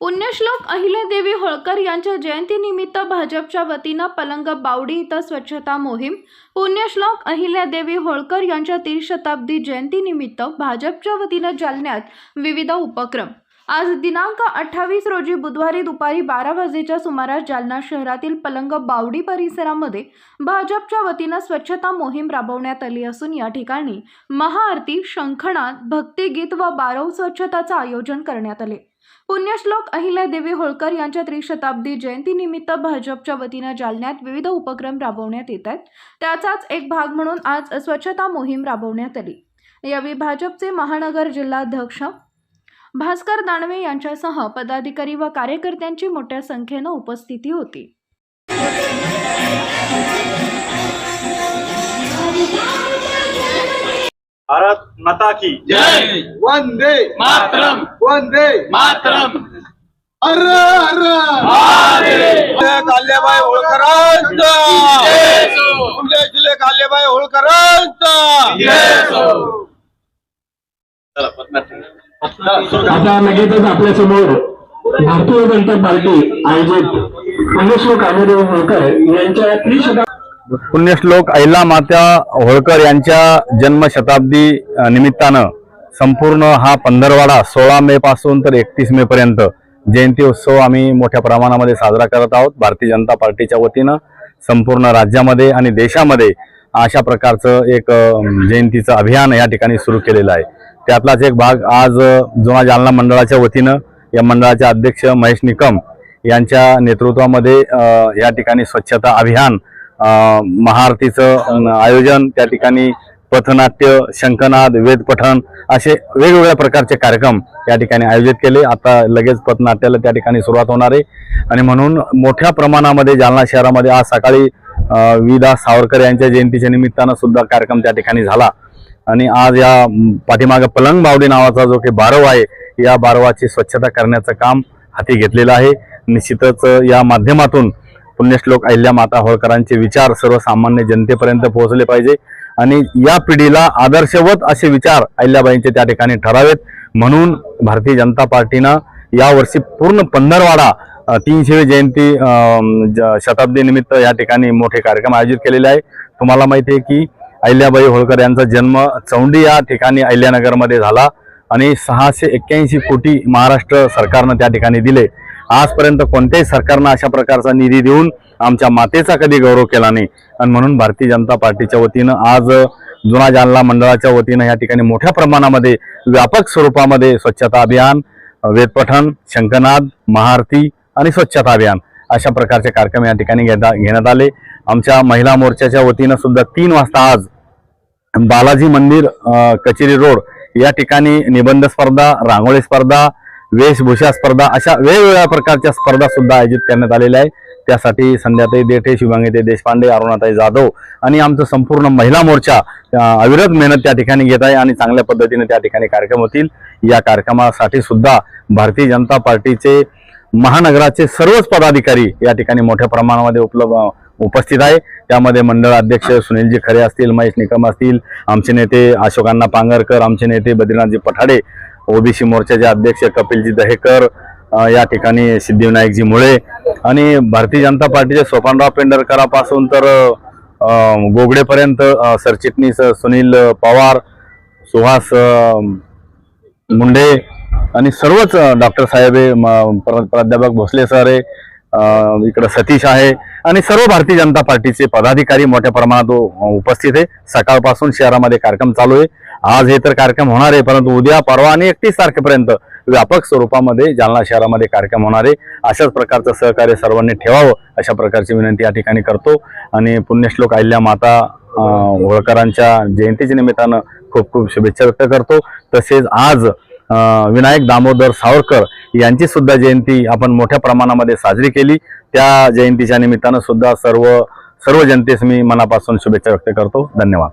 पुण्यश्लोक अहिल्यादेवी होळकर यांच्या जयंतीनिमित्त भाजपच्या वतीनं पलंग बावडी इथं स्वच्छता मोहीम पुण्यश्लोक अहिल्यादेवी होळकर यांच्या त्रिशताब्दी जयंतीनिमित्त भाजपच्या वतीनं जालन्यात विविध उपक्रम. आज दिनांक अठ्ठावीस रोजी बुधवारी दुपारी बारा वाजेच्या सुमारास जालना शहरातील पलंग बावडी परिसरामध्ये भाजपच्या वतीनं स्वच्छता मोहीम राबवण्यात आली असून या ठिकाणी महाआरती शंखनाद भक्तिगीत व बारव स्वच्छताचं आयोजन करण्यात आले. पुण्यश्लोक अहिल्यादेवी होळकर यांच्या त्रिशताब्दी जयंतीनिमित्त भाजपच्या वतीनं जालन्यात विविध उपक्रम राबवण्यात येत आहेत. त्याचाच एक भाग म्हणून आज स्वच्छता मोहीम राबवण्यात आली. यावेळी भाजपचे महानगर जिल्हाध्यक्ष भास्कर दानवे यांच्यासह पदाधिकारी व कार्यकर्त्यांची मोठ्या संख्येनं उपस्थिती होती. भारत माता की जय। वंदे मातरम। वंदे मातरम। अर अर काल्यबाई होळकरांचा। पुणे जिल्हे काल्यबाई होळकरांचा। आता लगेचच आपल्यासमोर भारतीय जनता पार्टी आयोजित पुण्यश्लोक आनंददेव होळकर यांच्या त्रिशता पुण्यश्लोक अहिला माता होळकर यांच्या जन्मशताब्दी निमित्तानं संपूर्ण हा पंधरवाडा सोळा मे पासून तर एकतीस मे पर्यंत जयंती उत्सव आम्ही मोठ्या प्रमाणामध्ये साजरा करत आहोत. भारतीय जनता पार्टीच्या वतीनं संपूर्ण राज्यामध्ये आणि देशामध्ये अशा प्रकारचं एक जयंतीचं अभियान या ठिकाणी सुरू केलेलं आहे. त्यातलाच एक भाग आज जुना जालना मंडळाच्या वतीनं या मंडळाचे अध्यक्ष महेश निकम यांच्या नेतृत्वामध्ये या ठिकाणी स्वच्छता अभियान महाआरतीचं आयोजन त्या ठिकाणी पथनाट्य शंखनाद वेदपठण असे वेगवेगळ्या प्रकारचे कार्यक्रम या ठिकाणी आयोजित केले. आता लगेच पथनाट्याला त्या ठिकाणी सुरुवात होणार आहे. आणि म्हणून मोठ्या प्रमाणामध्ये जालना शहरामध्ये आज सकाळी विदा सावरकर यांच्या जयंतीच्या निमित्तानं सुद्धा कार्यक्रम त्या ठिकाणी झाला. आणि आज या पाठीमागं पाठीमागे पलंग बावडी नावाचा जो काही बारव आहे या बारवाची स्वच्छता करण्याचं काम हाती घेतलेलं आहे. निश्चितच या माध्यमातून पुण्यश्लोक अहिल्या माता होळकरांचे विचार सर्वसामान्य जनतेपर्यंत पोहोचले पाहिजे. आणि या पिढीला आदर्शवत असे विचार अहिल्याबाईंचे त्या ठिकाणी ठरावेत. म्हणून भारतीय जनता पार्टीनं यावर्षी पूर्ण पंधरवाडा अ, तीनशेवी जयंती ज- शताब्दी निमित्त या ठिकाणी मोठे कार्यक्रम आयोजित केलेले आहे. तुम्हाला माहिती आहे की अहिल्याबाई होळकर यांचा जन्म चौंडी या ठिकाणी अहिल्यानगरमध्ये झाला आणि सहाशे एक्क्याऐंशी कोटी महाराष्ट्र सरकारनं त्या ठिकाणी दिले. आजपर्यंत कोणत्याही सरकारनं अशा प्रकारचा निधी देऊन आमच्या मातेचा कधी गौरव केला नाही. आणि म्हणून भारतीय जनता पार्टीच्या वतीनं आज जुना जालना मंडळाच्या वतीनं या ठिकाणी मोठ्या प्रमाणामध्ये व्यापक स्वरूपामध्ये स्वच्छता अभियान वेदपठण शंकनाद महाआरती आणि स्वच्छता अभियान अशा प्रकारचे कार्यक्रम या ठिकाणी घेता घेण्यात आले. आमच्या महिला मोर्चाच्या वतीनं सुद्धा तीन वाजता आज बालाजी मंदिर कचेरी रोड या ठिकाणी निबंध स्पर्धा रांगोळी स्पर्धा वेशभूषा स्पर्धा अशा वेगवेगळ्या प्रकारच्या स्पर्धा सुद्धा आयोजित करण्यात आलेल्या आहे त्यासाठी संध्याताई देठे शिवांगीताई देशपांडे अरुणाताई जाधव आणि आमचं संपूर्ण महिला मोर्चा अविरत मेहनत त्या ठिकाणी घेत आहे आणि चांगल्या पद्धतीने त्या ठिकाणी कार्यक्रम होतील. या कार्यक्रमासाठी सुद्धा भारतीय जनता पार्टीचे महानगराचे सर्वच पदाधिकारी या ठिकाणी मोठ्या प्रमाणामध्ये उपलब्ध उपस्थित आहे. त्यामध्ये मंडळ अध्यक्ष सुनीलजी खरे असतील महेश निकम असतील आमचे नेते अशोकांना पांगरकर आमचे नेते बद्रीनाथजी पठाडे ओबीसी मोर्चाचे अध्यक्ष कपिलजी दहेकर या ठिकाणी सिद्धिविनायकजी मुळे आणि भारतीय जनता पार्टीचे सोपानराव पेंढरकरापासून तर गोगडेपर्यंत सरचिटणीस सुनील पवार सुहास मुंडे आणि सर्वच डॉक्टर साहेब म- प्र- प्राध्यापक भोसले सर आहे. इकडं सतीश आहे. आणि सर्व भारतीय जनता पार्टीचे पदाधिकारी मोठ्या प्रमाणात उपस्थित आहे. सकाळपासून शहरामध्ये कार्यक्रम चालू आहे. आज हे तर कार्यक्रम होणार आहे परंतु उद्या परवा आणि एकतीस तारखेपर्यंत व्यापक स्वरूपामध्ये जालना शहरामध्ये कार्यक्रम होणार आहे. अशाच प्रकारचं सहकार्य सर्वांनी ठेवावं अशा प्रकारची विनंती या ठिकाणी करतो. आणि पुण्यश्लोक अहिल्या माता होळकरांच्या जयंतीच्या निमित्तानं खूप खूप शुभेच्छा व्यक्त करतो. तसेच आज विनायक दामोदर सावरकर यांची सुद्धा जयंती आपण मोठ्या प्रमाणामध्ये साजरी केली. त्या जयंतीच्या निमित्तानं सुद्धा सर्व सर्व जनतेस मी मनापासून शुभेच्छा व्यक्त करतो. धन्यवाद.